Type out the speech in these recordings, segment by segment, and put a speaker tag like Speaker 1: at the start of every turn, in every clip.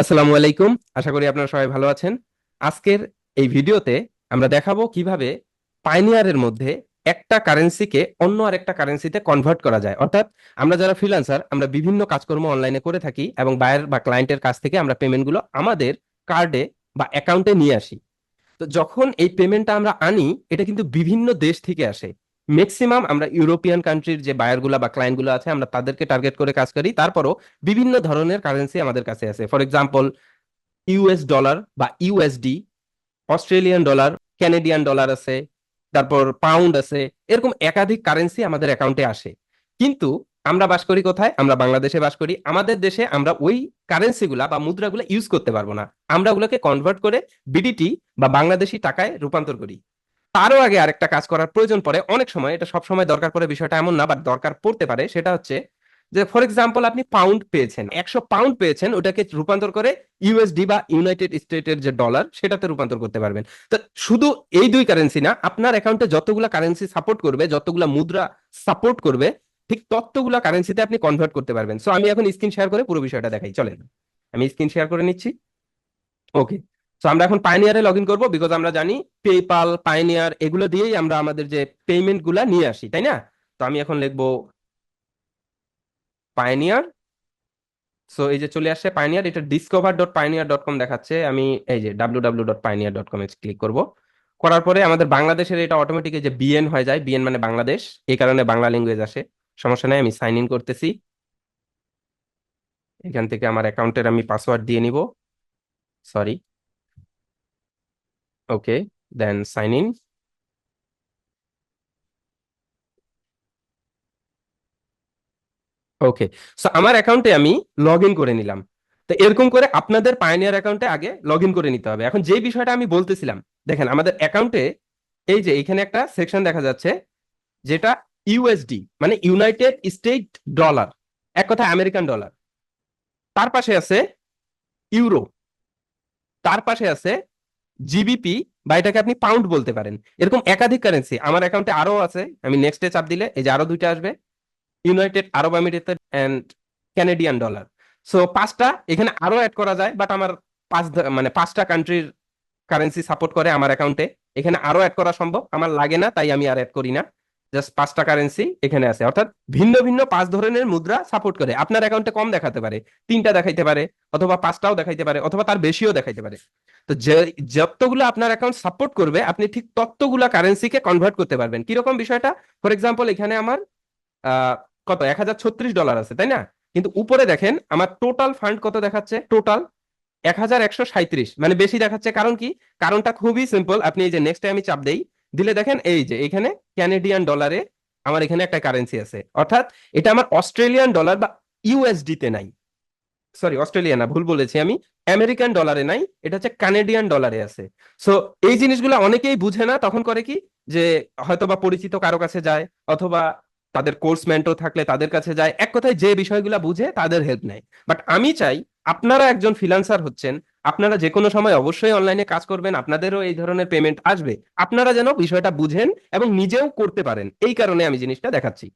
Speaker 1: আসসালামু আলাইকুম। আশা করি আপনারা সবাই ভালো আছেন। আজকের এই ভিডিওতে আমরা দেখাবো কীভাবে পাইনিয়ারের মধ্যে একটা কারেন্সিকে অন্য আরেকটা কারেন্সিতে কনভার্ট করা যায়। অর্থাৎ আমরা যারা ফ্রিল্যান্সার, আমরা বিভিন্ন কাজকর্ম অনলাইনে করে থাকি এবং বায়ার বা ক্লায়েন্টের কাছ থেকে আমরা পেমেন্টগুলো আমাদের কার্ডে বা অ্যাকাউন্টে নিয়ে আসি। তো যখন এই পেমেন্টটা আমরা আনি, এটা কিন্তু বিভিন্ন দেশ থেকে আসে। ম্যাক্সিমাম আমরা ইউরোপিয়ান কান্ট্রির যে বায়ারগুলো বা ক্লায়েন্টগুলো আছে, আমরা তাদেরকে টার্গেট করে কাজ করি। তারপরও বিভিন্ন ধরনের কারেন্সি আমাদের কাছে আছে। ফর এক্সাম্পল ইউএস ডলার বা USD Australian dollar Canadian dollar আছে, তারপর পাউন্ড আছে, এরকম একাধিক কারেন্সি আমাদের অ্যাকাউন্টে আসে। কিন্তু আমরা বাস করি কোথায়? আমরা বাংলাদেশে বাস করি। আমাদের দেশে আমরা ওই কারেন্সিগুলা বা মুদ্রাগুলো ইউজ করতে পারব না। আমরা ওগুলোকে কনভার্ট করে বিডিটি বা বাংলাদেশি টাকায় রূপান্তর করি। তারও আগে আরেকটা কাজ করার প্রয়োজন পড়ে। অনেক সময় এটা সব সময় দরকার পড়ে বিষয়টা এমন না বাট দরকার পড়তে পারে। সেটা হচ্ছে যে ফর এক্সাম্পল আপনি পাউন্ড পেয়েছেন। একশো পাউন্ড পেয়েছেন, ওটাকে রূপান্তর করে ইউএসডি বা ইউনাইটেড স্টেটের যে ডলার সেটাতে রূপান্তর করতে পারবেন। তো শুধু এই দুই কারেন্সি না, আপনার অ্যাকাউন্টে যতগুলা কারেন্সি সাপোর্ট করবে, যতগুলা মুদ্রা সাপোর্ট করবে, ঠিক ততগুলা কারেন্সিতে আপনি কনভার্ট করতে পারবেন। সো আমি এখন স্ক্রিন শেয়ার করে পুরো বিষয়টা দেখাই। চলেন, আমি স্ক্রিন শেয়ার করে নিচ্ছি। ওকে সো আমরা এখন পাইনিয়ারে লগ ইন করব বিকজ আমরা জানি পেপাল পাইনিয়ার এগুলো দিয়েই আমরা আমাদের যে পেমেন্টগুলা নিয়ে আসি, তাই না? তো আমি এখন লিখব পাইনিয়ার সো এই যে চলে আসছে পাইনিয়ার এটা discover dot Payoneer dot com দেখাচ্ছে। আমি এই যে W W dot Payoneer dot com click করব। করার পরে আমাদের বাংলাদেশের এটা অটোমেটিক যে বিএন হয়ে যায় বিএন মানে বাংলাদেশ, এই কারণে বাংলা ল্যাঙ্গুয়েজ আসে। সমস্যা নেই, আমি সাইন ইন করতেছি। এখান থেকে আমার অ্যাকাউন্টের আমি পাসওয়ার্ড দিয়ে নিব। Sorry okay then sign in okay so আমার অ্যাকাউন্টে আমি লগ ইন করে নিলাম। তো এরকম করে আপনাদের পায়োনিয়ার অ্যাকাউন্টে আগে লগ ইন করে নিতে হবে। এখন যে বিষয়টা আমি বলতেছিলাম, দেখেন আমাদের অ্যাকাউন্টে এই যে এখানে একটা সেকশন দেখা যাচ্ছে, যেটা ইউএসডি মানে ইউনাইটেড স্টেট ডলার এক কথা আমেরিকান ডলার তার পাশে আছে ইউরো তার পাশে আছে জিবিপি বা এটাকে আপনি পাউন্ড বলতে পারেন। এরকম একাধিক কারেন্সি আমার অ্যাকাউন্টে আরও আছে। আমি নেক্সটে চাপ দিলে এই যে আরও দুইটা আসবে। ইউনাইটেড আরব আমিরাত অ্যান্ড ক্যানাডিয়ান ডলার সো পাঁচটা এখানে আরও অ্যাড করা যায় বাট আমার পাঁচ মানে পাঁচটা কান্ট্রির কারেন্সি সাপোর্ট করে আমার অ্যাকাউন্টে এখানে আরও অ্যাড করা সম্ভব। আমার লাগে না, তাই আমি আর অ্যাড করি না। জাস্ট পাঁচটা কারেন্সি এখানে আছে। অর্থাৎ ভিন্ন ভিন্ন পাঁচ ধরনের মুদ্রা সাপোর্ট করে। আপনার অ্যাকাউন্টে কম দেখাতে পারে, তিনটা দেখাইতে পারে, অথবা পাঁচটাও দেখাইতে পারে, অথবা তার বেশিও দেখাইতে পারে। তো যে, যতগুলো আপনার অ্যাকাউন্ট সাপোর্ট করবে, আপনি ঠিক ততগুলো কারেন্সিকে কনভার্ট করতে পারবেন। কীরকম বিষয়টা? ফর এক্সাম্পল এখানে আমার কত? এক হাজার ছত্রিশ ডলার আছে, তাই না? কিন্তু উপরে দেখেন, আমার টোটাল ফান্ড কত দেখাচ্ছে? টোটাল এক হাজার একশো সাঁত্রিশ মানে বেশি দেখাচ্ছে। কারণ কি? কারণটা খুবই সিম্পল আপনি এই যে নেক্সট আমি চাপ দেই। দিলে দেখেন এই যে এখানে ক্যানেডিয়ান ডলারে আমার এখানে একটা কারেন্সি আছে। অর্থাৎ এটা আমার অস্ট্রেলিয়ান ডলার বা ইউএসডি তে নাই। সরি অস্ট্রেলিয়া না, ভুল বলেছি আমি। আমেরিকান ডলারে নাই, এটা হচ্ছে কানেডিয়ান ডলারে আছে। সো এই জিনিসগুলো অনেকেই বুঝে না, তখন করে কি? যে হয়তো বা পরিচিত কারও কাছে যায়, অথবা তাদের কোর্স মেন্টর থাকলে তাদের কাছে যায়। এক কথায় যে বিষয়গুলো বুঝে তাদের হেল্প নেয়। বাট আমি চাই, আপনারা একজন ফ্রিল্যান্সার হচ্ছেন আপনারা যে কোনো সময় অবশ্যই অনলাইনে কাজ করবেন, আপনাদেরও এই ধরনের পেমেন্ট আসবে। আপনারা যেন বিষয়টা বুঝেন এবং নিজেও করতে পারেন। এই কারণে আমি জিনিসটা দেখাচ্ছি।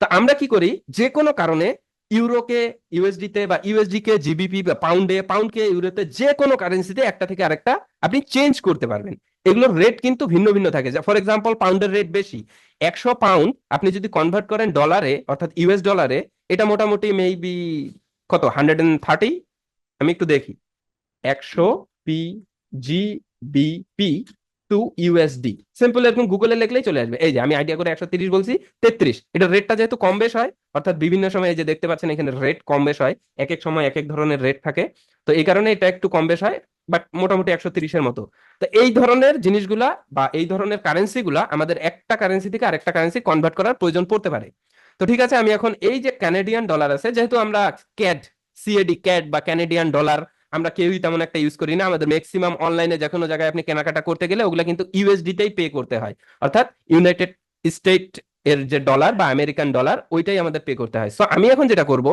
Speaker 1: তা আমরা কি করি? যে কোনো কারণে ইউরোকে ইউএসডি তে বা ইউএসডি কে জিবিপি বা পাউন্ডে পাউন্ডকে ইউরোতে যে কোনো কারেন্সিতে একটা থেকে আরেকটা আপনি চেঞ্জ করতে পারবেন। এগুলোর রেট কিন্তু ভিন্ন ভিন্ন থাকে। ফর এক্সাম্পল পাউন্ডের রেট বেশি। একশো পাউন্ড আপনি যদি কনভার্ট করেন ডলারে অর্থাৎ ইউএস ডলারে এটা মোটামুটি মেবি কত? হান্ড্রেড এন্ড থার্টি আমি একটু দেখি। একশো P G B P to USD simple এরকম গুগলে লিখলেই চলে আসবে। এই যে আমি আইডিয়া করে একশো তিরিশ বলছি, তেত্রিশ। এটা রেটটা যেহেতু কম বেশ হয়, অর্থাৎ বিভিন্ন সময় এই যে দেখতে পাচ্ছেন এখানে রেট কম বেশ হয় এক এক সময় এক এক ধরনের রেট থাকে। তো এই কারণে এটা একটু কম বেশ হয় বাট মোটামুটি একশো তিরিশের মতো। তো এই ধরনের জিনিসগুলা বা এই ধরনের কারেন্সি গুলা আমাদের একটা কারেন্সি থেকে আরেকটা কারেন্সি কনভার্ট করার প্রয়োজন পড়তে পারে। তো ঠিক আছে, আমি এখন এই যে ক্যানেডিয়ান ডলার আছে, যেহেতু আমরা ক্যাড সিএডি ক্যাড বা ক্যানেডিয়ান ডলার আমরা কেউই তেমন একটা ইউজ করি না। আমাদের ম্যাক্সিমাম অনলাইনে যে কোনো জায়গায় আপনি কেনাকাটা করতে গেলে ওগুলো কিন্তু ইউএসডি তেই পে করতে হয়। অর্থাৎ ইউনাইটেড স্টেট এর যে ডলার বা আমেরিকান ডলার ওইটাই আমাদের পে করতে হয়। সো আমি এখন যেটা করব,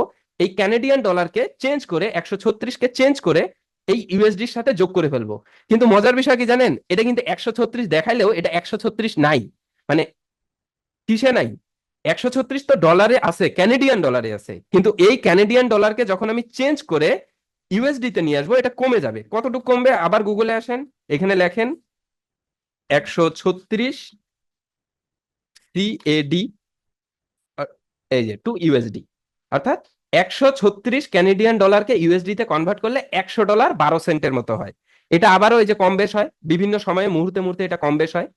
Speaker 1: এই ক্যানেডিয়ান ডলারকে চেঞ্জ করে, একশো ছত্রিশকে চেঞ্জ করে এই ইউএসডির সাথে যোগ করে ফেলব। কিন্তু মজার বিষয় কি জানেন? এটা কিন্তু একশো ছত্রিশ দেখাইলেও এটা একশো ছত্রিশ নাই। মানে কিসে নাই? একশো ছত্রিশ তো ডলারে আছে ক্যানেডিয়ান ডলারে আছে। কিন্তু এই ক্যানেডিয়ান ডলারকে যখন আমি চেঞ্জ করে ইউএসডি তে নিয়ে আসব, এটা কমে যাবে। কতটুকু কমবে? আবার গুগলে আসেন, এখানে লেখেন একশো ছত্রিশ সিএডি এই যে টু ইউএসডি অর্থাৎ একশো ছত্রিশ ক্যানেডিয়ান ডলারকে ইউএসডি তে কনভার্ট করলে একশো ডলার বারো সেন্টের মতো হয়। এটা আবারও এই যে কম বেশ হয়। বিভিন্ন সময়ে, মুহূর্তে মুহূর্তে এটা কম বেশ হয়।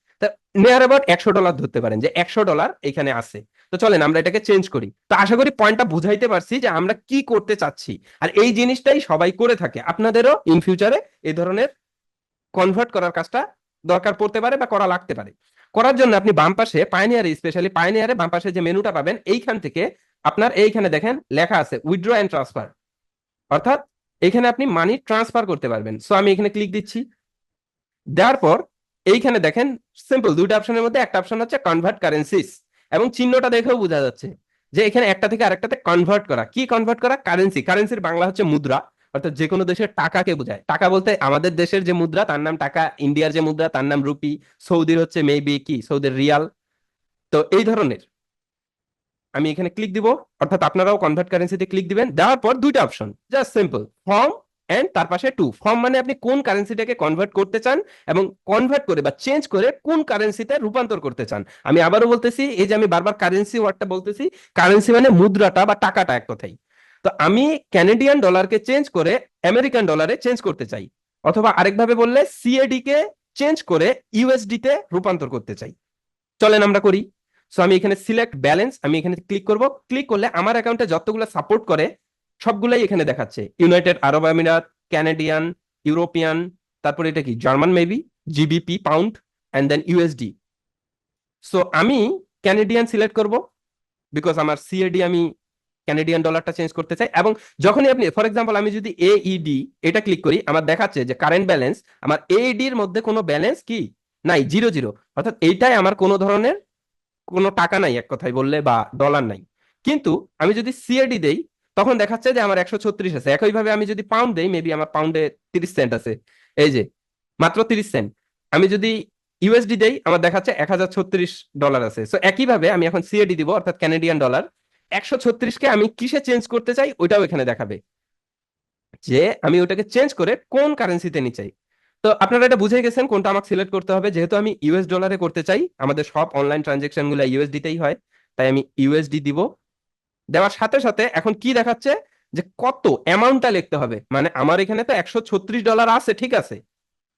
Speaker 1: নিয়ার অ্যাবাউট একশো ডলার ধরতে পারেন যে একশো ডলার এখানে আছে। তো চলেন আমরা এটাকে চেঞ্জ করি। তো আশা করি পয়েন্টটা বুঝাইতে পারছি যে আমরা কি করতে চাচ্ছি। আর এই জিনিসটাই সবাই করে থাকে। আপনাদেরও ইন ফিউচারে এই ধরনের কনভার্ট করার কাজটা দরকার পড়তে পারে বা করা লাগতে পারে। করার জন্য আপনি বাম পাশে পাইনিয়ারে স্পেশালি পাইনিয়ারে বাম পাশে যে মেনুটা পাবেন, এইখান থেকে আপনার এইখানে দেখেন লেখা আছে উইথড্র অ্যান্ড ট্রান্সফার অর্থাৎ এখানে আপনি মানি ট্রান্সফার করতে পারবেন। সো আমি এখানে ক্লিক দিচ্ছি। দেওয়ার পর এইখানে দেখেন সিম্পল দুইটা অপশনের মধ্যে একটা অপশন হচ্ছে কনভার্ট কারেন্সিস এবং চিহ্নটা দেখেও বোঝা যাচ্ছে যে এখানে একটা থেকে আরেকটাতে কনভার্ট করা। কি কনভার্ট করা? কারেন্সি কারেন্সির বাংলা হচ্ছে মুদ্রা, অর্থাৎ যে কোনো দেশের টাকাকে বোঝায়। টাকা বলতে আমাদের দেশের যে মুদ্রা, তার নাম টাকা, ইন্ডিয়ার যে মুদ্রা, তার নাম রুপি, সৌদির হচ্ছে মেবি কি? সৌদির রিয়াল। তো এই ধরনের আমি এখানে ক্লিক দিব, অর্থাৎ আপনারাও কনভার্ট কারেন্সিতে ক্লিক দিবেন। দেওয়ার পর দুইটা option just simple form and তার পাশে টু ফর্ম মানে আপনি কোন কারেন্সিটাকে কনভার্ট করতে চান এবং কনভার্ট করে বা চেঞ্জ করে কোন কারেন্সিতে রূপান্তর করতে চান। আমি আবারও বলতেছি, এই যে আমি বারবার কারেন্সি ওয়ার্ডটা বলতেছি কারেন্সি মানে মুদ্রাটা বা টাকাটা এক কথাই তো আমি ক্যানাডিয়ান ডলারকে চেঞ্জ করে আমেরিকান ডলারে চেঞ্জ করতে চাই, অথবা আরেকভাবে বললে সিএডি কে চেঞ্জ করে ইউএসডি তে রূপান্তর করতে চাই। চলেন আমরা করি। সো আমি এখানে সিলেক্ট ব্যালেন্স আমি এখানে ক্লিক করব। ক্লিক করলে আমার অ্যাকাউন্টে যতগুলো সাপোর্ট করে সবগুলাই এখানে দেখাচ্ছে। ইউনাইটেড আরব আমিরাত ক্যানাডিয়ান ইউরোপিয়ান তারপরে এটা কি? German maybe GBP pound and then USD so আমি ক্যানাডিয়ান সিলেক্ট করব বিকজ আমার সিএডি আমি ক্যানাডিয়ান ডলারটা চেঞ্জ করতে চাই এবং যখনই আপনি ফর এক্সাম্পল আমি যদি এইডি এটা ক্লিক করি, আমার দেখাচ্ছে যে কারেন্ট ব্যালেন্স আমার এইডি এর মধ্যে কোনো ব্যালেন্স কি? নাই জিরো জিরো অর্থাৎ এইটাই আমার কোনো ধরনের কোনো টাকা নাই এক কথায় বললে বা ডলার নাই। কিন্তু আমি যদি সিএডি দেই তখন দেখাচ্ছে যে আমার একশো ছত্রিশ আছে। একইভাবে আমি যদি পাউন্ড দেই মেবি আমার পাউন্ডে তিরিশ সেন্ট আছে। এই যে, মাত্র তিরিশ সেন্ট আমি যদি ইউএসডি দেই, আমার দেখাচ্ছে এক হাজার ছত্রিশ ডলার আছে। সো একইভাবে আমি এখন সিএডি দিব, অর্থাৎ ক্যানাডিয়ান ডলার একশো ছত্রিশকে আমি কিসে চেঞ্জ করতে চাই, ওইটাও এখানে দেখাবে। যে, আমি ওটাকে চেঞ্জ করে কোন কারেন্সিতে নিতে চাই তো আপনারা এটা বুঝে গেছেন কোনটা আমাকে সিলেক্ট করতে হবে। যেহেতু আমি ইউএস ডলারে করতে চাই, আমাদের সব অনলাইন ট্রানজেকশনগুলো ইউএসডি তেই হয়, তাই আমি ইউএসডি দিব। দেওয়ার সাথে সাথে এখন কি দেখাচ্ছে? যে কত অ্যামাউন্টটা লিখতে হবে। মানে আমার এখানে তো একশো ছত্রিশ ডলার আছে, ঠিক আছে।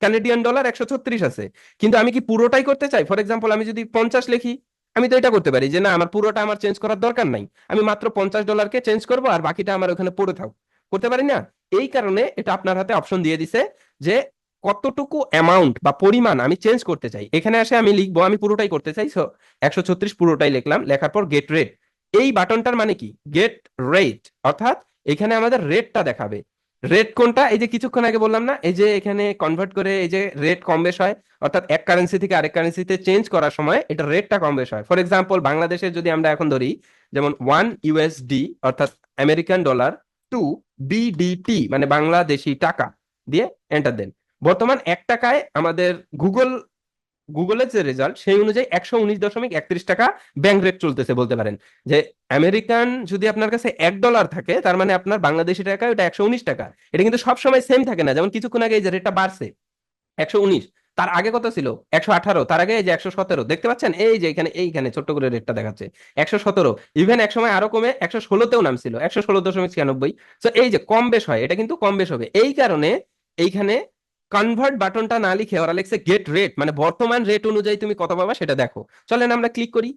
Speaker 1: কানাডিয়ান ডলার একশো ছত্রিশ আছে। কিন্তু আমি কি পুরোটাই করতে চাই? ফর এক্সাম্পল আমি যদি পঞ্চাশ লিখি, আমি তো এটা করতে পারি যে না, আমার পুরোটা আমার চেঞ্জ করার দরকার নাই। আমি মাত্র পঞ্চাশ ডলারকে চেঞ্জ করব আর বাকিটা আমার ওখানে পড়ে থাক করতে পারি না? এই কারণে এটা আপনার হাতে অপশন দিয়ে দিছে যে কতটুকু অ্যামাউন্ট বা পরিমাণ আমি চেঞ্জ করতে চাই। এখানে আসে আমি লিখব, আমি পুরোটাই করতে চাই। সো একশো ছত্রিশ পুরোটাই লিখলাম। লেখার পর গেট রেট এই বাটনটার মানে কি? গেট রেট অর্থাৎ এখানে আমাদের রেটটা দেখাবে। রেট কোনটা? এই যে কিছুক্ষণ আগে বললাম না, এই যে এখানে কনভার্ট করে এই যে রেট কম বেশ হয়, অর্থাৎ এক কারেন্সি থেকে আরেক কারেন্সিতে চেঞ্জ করার সময় এটা রেটটা কম বেশ হয়। ফর এক্সাম্পল বাংলাদেশের যদি আমরা এখন ধরি, যেমন ওয়ান ইউএসডি অর্থাৎ আমেরিকান ডলার টু বিডিটি মানে বাংলাদেশি টাকা, দিয়ে এন্টার দেন। বর্তমান এক টাকায় আমাদের গুগল গুগলের যে রেজাল্ট সেই অনুযায়ী একশো উনিশ দশমিক একত্রিশ টাকা ব্যাংক রেট চলতেছে বলতে পারেন। যে আমেরিকান যদি আপনার কাছে এক ডলার থাকে, তার মানে আপনার বাংলাদেশি টাকা ওটা একশো উনিশ টাকা। এটা কিন্তু সবসময় সেম থাকে না। যেমন কিছুক্ষণ আগে এই যে রেটটা বাড়ছে, একশো উনিশ। তার আগে কত ছিল? একশো আঠারো। তার আগে এই যে একশো সতেরো। দেখতে পাচ্ছেন? এই যে এখানে, এইখানে ছোট্ট করে রেটটা দেখাচ্ছে। একশো সতেরো। ইভেন এক সময় আরও কমে একশো ষোলোতেও নামছিল, একশো ষোলো দশমিক ছিয়ানব্বই। তো এই যে কম বেশ হয়, এটা কিন্তু কম বেশ হবে। এই কারণে এইখানে কনভার্ট বাটনটা না লিখে ওরা লিখছে গেট রেট মানে বর্তমান রেট অনুযায়ী তুমি কত পাবা সেটা দেখো। চলেন আমরা ক্লিক করি।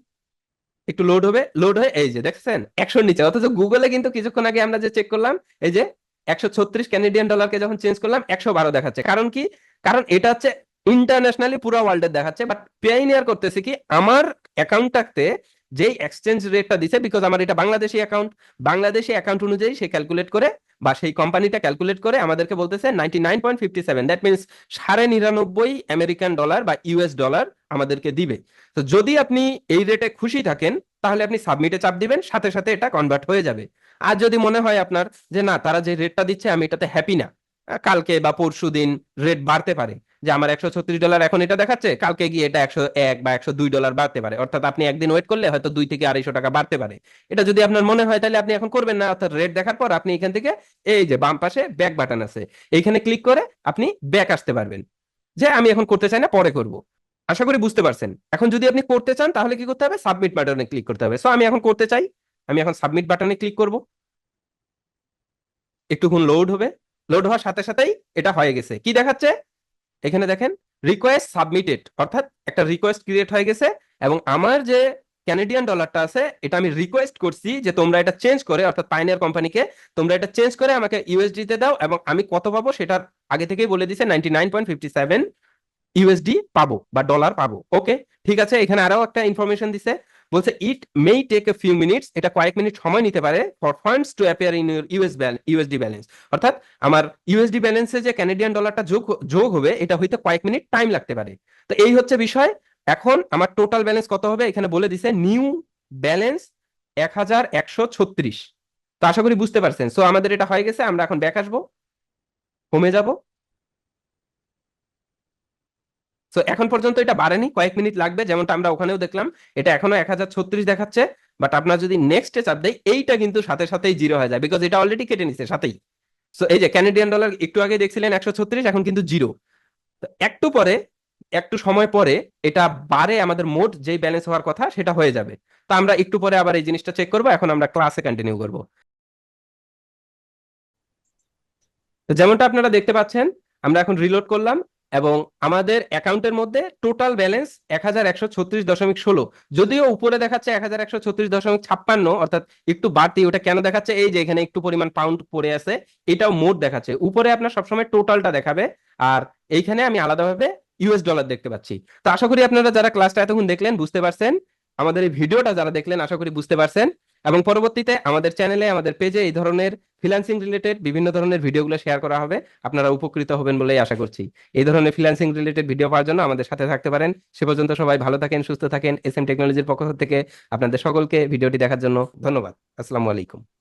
Speaker 1: একটু লোড হবে লোড হয়ে এই যে দেখছেন, একশোর নিচে। অথচ গুগলে কিন্তু কিছুক্ষণ আগে আমরা যে চেক করলাম, এই যে একশো ছত্রিশ ক্যানেডিয়ান ডলারকে যখন চেঞ্জ করলাম, একশো বারো দেখাচ্ছে। কারণ কি? কারণ এটা হচ্ছে ইন্টারন্যাশনালি পুরো ওয়ার্ল্ডের দেখাচ্ছে। বাট পেয়াইনিয়ার করতেছে কি, আমার অ্যাকাউন্টটাতে যেই এক্সচেঞ্জ রেটটা দিছে বিকজ আমার এটা বাংলাদেশি অ্যাকাউন্ট বাংলাদেশি অ্যাকাউন্ট অনুযায়ী সে ক্যালকুলেট করে বা সেই কোম্পানিটা ক্যালকুলেট করে আমাদেরকে বলতেছে ninety nine point fifty seven that means সাড়ে নিরানব্বই আমেরিকান ডলার বা ইউএস ডলার আমাদেরকে দিবে। তো যদি আপনি এই রেটে খুশি থাকেন, তাহলে আপনি সাবমিটে চাপ দিবেন, সাথে সাথে এটা কনভার্ট হয়ে যাবে। আর যদি মনে হয় আপনার যে না, তারা যে রেটটা দিচ্ছে, আমি এটাতে হ্যাপি না কালকে বা পরশু দিন রেট বাড়তে পারে। যে আমার একশো ছত্রিশ ডলার এখন এটা দেখাচ্ছে, কালকে গিয়ে এটা একশো এক বা একশো দুই ডলার বাড়তে পারে। অর্থাৎ আপনি একদিন ওয়েট করলে হয়তো দুই থেকে আড়াইশো টাকা বাড়তে পারে। এটা যদি আপনার মনে হয়, তাহলে আপনি এখন করবেন না। অর্থাৎ রেট দেখার পর আপনি এখান থেকে এই যে বাম পাশে ব্যাক বাটন আছে, এইখানে ক্লিক করে আপনি ব্যাক আসতে পারবেন। যে আমি এখন করতে চাই না, পরে করব। আশা করি বুঝতে পারছেন। এখন যদি আপনি করতে চান, তাহলে কি করতে হবে? সাবমিট বাটনে ক্লিক করতে হবে। সো আমি এখন করতে চাই, আমি এখন সাবমিট বাটনে ক্লিক করব। একটুক্ষণ লোড হবে। লোড হওয়ার সাথে সাথেই এটা হয়ে গেছে। কি দেখাচ্ছে? এখানে দেখেন রিকোয়েস্ট সাবমিটেড অর্থাৎ একটা রিকোয়েস্ট ক্রিয়েট হয়ে গেছে, এবং আমার যে ক্যানাডিয়ান ডলারটা আছে, এটা আমি রিকোয়েস্ট করছি যে তোমরা এটা চেঞ্জ করে, অর্থাৎ পাইনিয়ার কোম্পানিকে তোমরা এটা চেঞ্জ করে আমাকে ইউএসডি তে দাও, এবং আমি কত পাবো সেটার আগে থেকেই বলে দিছে ninety nine point fifty seven USD পাবো, বা ডলার পাবো। ওকে ঠিক আছে, এখানে আরও একটা ইনফরমেশন দিছে। বলছে it may take a few minutes এটা কয়েক মিনিট সময় নিতে পারে for funds to appear in your US USD balance অর্থাৎ আমার ইউএসডি ব্যালেন্সে যে ক্যানাডিয়ান ডলারটা যোগ যোগ হবে, এটা হইতে কয়েক মিনিট টাইম লাগতে পারে। তো এই হচ্ছে বিষয়। এখন আমার টোটাল ব্যালেন্স কত হবে? এখানে বলে দিছে নিউ ব্যালেন্স এক হাজার একশো ছত্রিশ। তো আশা করি বুঝতে পারছেন। সো আমাদের এটা হয়ে গেছে, আমরা এখন ব্যাক আসব। কমে যাব। সো এখন পর্যন্ত এটা বাড়েনি, কয়েক মিনিট লাগবে, যেমনটা আমরা ওখানেও দেখলাম। এটা এখনও এক হাজার ছত্রিশ দেখাচ্ছে বাট আপনার যদি নেক্সটে চাপ দেয় এইটা কিন্তু সাথে সাথেই জিরো হয়ে যায় বিকজ এটা অলরেডি কেটে নিছে, সাথেই। সো এই যে ক্যানাডিয়ান ডলার একটু আগে দেখছিলেন একশো ছত্রিশ, এখন কিন্তু জিরো একটু পরে, একটু সময় পরে এটা বাড়ে আমাদের মোট যেই ব্যালেন্স হওয়ার কথা, সেটা হয়ে যাবে। তো আমরা একটু পরে আবার এই জিনিসটা চেক করব, এখন আমরা ক্লাসে কন্টিনিউ করব। তো যেমনটা আপনারা দেখতে পাচ্ছেন, আমরা এখন রিলোড করলাম এবং আমাদের অ্যাকাউন্টের মধ্যে টোটাল ব্যালেন্স এক হাজার একশো ছত্রিশ দশমিক ষোলো। যদিও উপরে দেখাচ্ছে এক হাজার একশো ছত্রিশ দশমিক ছাপ্পান্ন, অর্থাৎ একটু বাড়তি, ওটা কেন দেখাচ্ছে? এই যে এখানে একটু পরিমাণ পাউন্ড পড়ে আছে, এটাও মোট দেখাচ্ছে। উপরে আপনার সবসময় টোটালটা দেখাবে, আর এইখানে আমি আলাদাভাবে ইউএস ডলার দেখতে পাচ্ছি। তো আশা করি আপনারা যারা ক্লাসটা এতক্ষণ দেখলেন বুঝতে পারছেন। আমাদের এই ভিডিওটা যারা দেখলেন, আশা করি বুঝতে পারছেন। এবং পরবর্তীতে আমাদের চ্যানেলে আমাদের পেজে এই ধরনের ফ্রিল্যান্সিং রিলেটেড বিভিন্ন ধরনের ভিডিওগুলো শেয়ার করা হবে। আপনারা উপকৃত হবেন বলেই আশা করছি। এই ধরনের ফ্রিল্যান্সিং রিলেটেড ভিডিও পাওয়ার জন্য আমাদের সাথে থাকতে পারেন। সে পর্যন্ত সবাই ভালো থাকেন, সুস্থ থাকেন। এস এম টেকনোলজির পক্ষ থেকে আপনাদের সকলকে ভিডিওটি দেখার জন্য ধন্যবাদ। আসসালামু আলাইকুম।